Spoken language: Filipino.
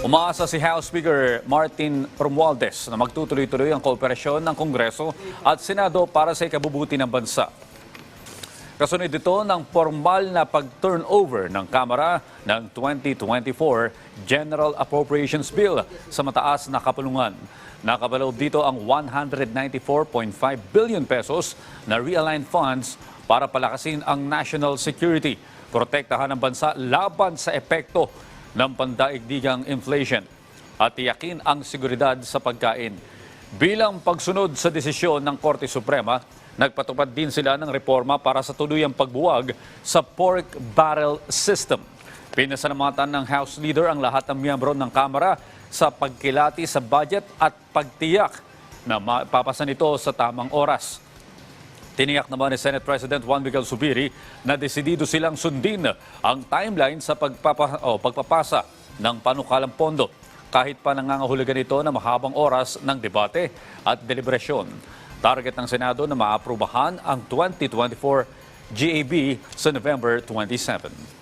Umaasa si House Speaker Martin Romualdez na magtutuloy-tuloy ang kooperasyon ng Kongreso at Senado para sa ikabubuti ng bansa. Kasunod ito ng formal na pag-turnover ng Kamara ng 2024 General Appropriations Bill sa mataas na kapulungan. Nakabalaw dito ang 194.5 billion pesos na realigned funds para palakasin ang national security, protektahan ang bansa laban sa epekto ng pandaigdigang inflation at tiyakin ang seguridad sa pagkain. Bilang pagsunod sa desisyon ng Korte Suprema, nagpatupad din sila ng reforma para sa tuluyang pagbuwag sa pork barrel system. Pinasalamatan ng House Leader ang lahat ng miyembro ng Kamara sa pagkilati sa budget at pagtiyak na mapapasan ito sa tamang oras. Tiniyak naman ni Senate President Juan Miguel Subiri na desidido silang sundin ang timeline sa pagpapa, o pagpapasa ng panukalang pondo kahit pa nangangahulugan ito na mahabang oras ng debate at deliberasyon. Target ng Senado na maaprubahan ang 2024 GAB sa November 27.